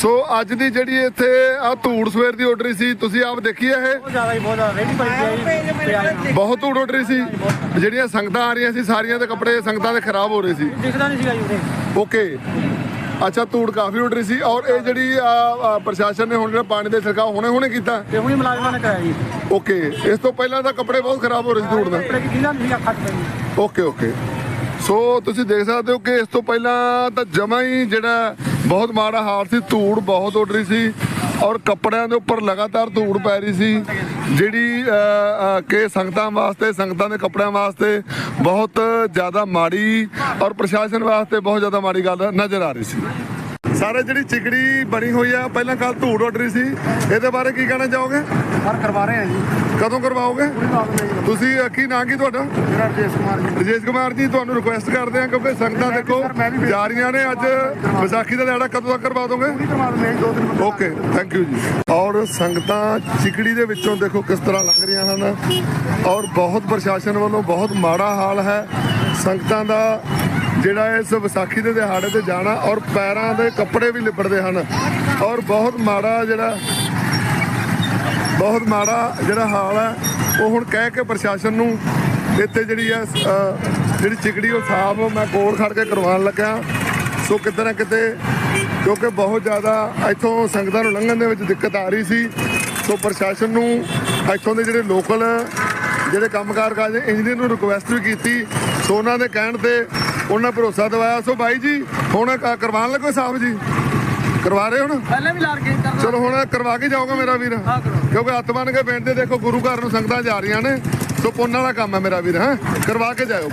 ਸੋ ਅੱਜ ਦੀ ਜਿਹੜੀ ਇੱਥੇ ਆ ਧੂੜ ਸਵੇਰ ਦੀ ਆਰਡਰ ਸੀ ਤੁਸੀਂ ਆਪ ਦੇਖੀ ਹੈ ਇਹ? ਬਹੁਤ ਜ਼ਿਆਦਾ ਹੀ ਬਹੁਤ ਜ਼ਿਆਦਾ। ਰੇਡੀ ਪਾਈ ਹੈ ਜੀ ਬਹੁਤ ਧੂੜ ਆਰਡਰ ਸੀ। ਜਿਹੜੀਆਂ ਸੰਗਤਾਂ ਆ ਰਹੀਆਂ ਸੀ ਸਾਰੀਆਂ ਦੇ ਕੱਪੜੇ ਸੰਗਤਾਂ ਦੇ ਖਰਾਬ ਹੋ ਰਹੇ ਸੀ। ਦਿਖਦਾ ਨਹੀਂ ਸੀਗਾ ਜੀ ਉਰੇ। ਓਕੇ। ਅੱਛਾ ਧੂੜ ਕਾਫੀ ਉੱਡ ਰਹੀ ਸੀ ਔਰ ਇਹ ਜਿਹੜੀ ਪ੍ਰਸ਼ਾਸਨ ਨੇ ਹੁਣ ਜਿਹੜਾ ਪਾਣੀ ਦੇ ਛਿੜਕਾਅ ਹੁਣੇ ਹੁਣੇ ਕੀਤਾ। ਤੇ ਹੁਣੀ ਮੁਲਾਜ਼ਮਾਂ ਨੇ ਕਰਾਇਆ ਜੀ। ਓਕੇ ਇਸ ਤੋਂ ਪਹਿਲਾਂ ਤਾਂ ਕੱਪੜੇ ਬਹੁਤ ਖਰਾਬ ਹੋ ਰਹੇ ਸੀ ਧੂੜ ਨਾਲ। ਜੀ। Okay okay. ਸੋ ਤੁਸੀਂ ਦੇਖ ਸਕਦੇ ਹੋ ਕਿ ਇਸ ਤੋਂ ਪਹਿਲਾਂ ਤਾਂ ਜਮਾ ਹੀ ਜਿਹੜਾ ਬਹੁਤ ਮਾੜਾ ਹਾਲ ਸੀ, ਧੂੜ ਬਹੁਤ ਉੱਡ ਰਹੀ ਸੀ ਔਰ ਕੱਪੜਿਆਂ ਦੇ ਉੱਪਰ ਲਗਾਤਾਰ ਧੂੜ ਪੈ ਰਹੀ ਸੀ। ਜਿਹੜੀ ਕਿ ਸੰਗਤਾਂ ਵਾਸਤੇ, ਸੰਗਤਾਂ ਦੇ ਕੱਪੜਿਆਂ ਵਾਸਤੇ ਬਹੁਤ ਜ਼ਿਆਦਾ ਮਾੜੀ ਔਰ ਪ੍ਰਸ਼ਾਸਨ ਵਾਸਤੇ ਬਹੁਤ ਜ਼ਿਆਦਾ ਮਾੜੀ ਗੱਲ ਨਜ਼ਰ ਆ ਰਹੀ ਸੀ। ਸਾਰੇ ਜਿਹੜੀ ਚਿਕੜੀ ਬਣੀ ਹੋਈ ਆ ਪਹਿਲਾਂ ਕੱਲ ਧੂੜ ਉੱਡ ਰਹੀ ਸੀ। ਇਹਦੇ ਬਾਰੇ ਕੀ ਕਹਿਣਾ ਚਾਹੋਗੇ? ਸਰ ਕਰਵਾ ਰਹੇ ਆ ਜੀ। ਕਦੋਂ ਕਰਵਾਓਗੇ? ਤੁਸੀਂ ਕੀ ਨਾਂ ਕੀ ਤੁਹਾਡਾ? ਮੇਰਾ ਜੇਸ ਕੁਮਾਰ ਜੀ। ਰਜੇਸ਼ ਕੁਮਾਰ ਜੀ ਤੁਹਾਨੂੰ ਰਿਕੁਐਸਟ ਕਰਦੇ ਹਾਂ ਕਿਉਂਕਿ ਸੰਗਤਾਂ ਦੇਖੋ ਜਾ ਰਹੀਆਂ ਨੇ ਅੱਜ। ਵਿਸਾਖੀ ਦਾ ਦਿਹਾੜਾ ਕਦੋਂ ਤੱਕ ਕਰਵਾ ਦੋਗੇ? ਓਕੇ ਥੈਂਕ ਯੂ ਜੀ ਔਰ ਸੰਗਤਾਂ ਚਿਕੜੀ ਦੇ ਵਿੱਚੋਂ ਦੇਖੋ ਕਿਸ ਤਰ੍ਹਾਂ ਲੰਘ ਰਹੀਆਂ ਹਨ। ਔਰ ਬਹੁਤ ਪ੍ਰਸ਼ਾਸਨ ਵੱਲੋਂ ਬਹੁਤ ਮਾੜਾ ਹਾਲ ਹੈ। ਸੰਗਤਾਂ ਦਾ ਜਿਹੜਾ ਇਸ ਵਿਸਾਖੀ ਦੇ ਦਿਹਾੜੇ ਤੇ ਜਾਣਾ ਔਰ ਪੈਰਾਂ ਦੇ ਕੱਪੜੇ ਵੀ ਲਿਬੜਦੇ ਹਨ। ਔਰ ਬਹੁਤ ਮਾੜਾ ਜਿਹੜਾ, ਬਹੁਤ ਮਾੜਾ ਜਿਹੜਾ ਹਾਲ ਹੈ, ਉਹ ਹੁਣ ਕਹਿ ਕੇ ਪ੍ਰਸ਼ਾਸਨ ਨੂੰ ਇੱਥੇ ਜਿਹੜੀ ਹੈ ਜਿਹੜੀ ਚਿਕੜੀ ਉਹ ਸਾਫ਼ ਮੈਂ ਕੋਲ ਖੜ ਕੇ ਕਰਵਾਉਣ ਲੱਗਾ ਸੋ ਕਿਤੇ ਨਾ ਕਿਤੇ, ਕਿਉਂਕਿ ਬਹੁਤ ਜ਼ਿਆਦਾ ਇੱਥੋਂ ਸੰਗਤਾਂ ਨੂੰ ਲੰਘਣ ਦੇ ਵਿੱਚ ਦਿੱਕਤ ਆ ਰਹੀ ਸੀ, ਸੋ ਪ੍ਰਸ਼ਾਸਨ ਨੂੰ ਇੱਥੋਂ ਦੇ ਜਿਹੜੇ ਲੋਕਲ ਜਿਹੜੇ ਕੰਮਕਾਰ ਕਰਦੇ ਇੰਜੀਨੀਅਰ ਨੂੰ ਰਿਕੁਐਸਟ ਵੀ ਕੀਤੀ। ਸੋ ਉਹਨਾਂ ਦੇ ਕਹਿਣ ਤੇ ਉਹਨਾਂ ਭਰੋਸਾ ਦਿਵਾਇਆ ਸੋ ਬਾਈ ਜੀ ਹੁਣ ਕ- ਕਰਵਾਉਣ ਲੱਗੋ ਸਾਫ਼ ਜੀ। ਕਰਵਾ ਰਹੇ ਹੁਣ ਪਹਿਲਾਂ ਵੀ ਲਾਰ ਕੇ ਕਰਨਾ। ਚਲੋ ਹੁਣ ਕਰਵਾ ਕੇ ਜਾਓਗਾ ਮੇਰਾ ਵੀਰ। ਹਾਂ, ਕਰੋ। ਕਿਉਂਕਿ ਹੱਥ ਬੰਨ ਕੇ ਬੈਠਦੇ ਦੇਖੋ ਗੁਰੂ ਘਰ ਨੂੰ ਸੰਗਤਾਂ ਜਾ ਰਹੀਆਂ ਨੇ। ਸੋ ਪੁੰਨ ਵਾਲਾ ਕੰਮ ਹੈ ਮੇਰਾ ਵੀਰ ਹਾਂ? ਕਰਵਾ ਕੇ ਜਾਇਓ।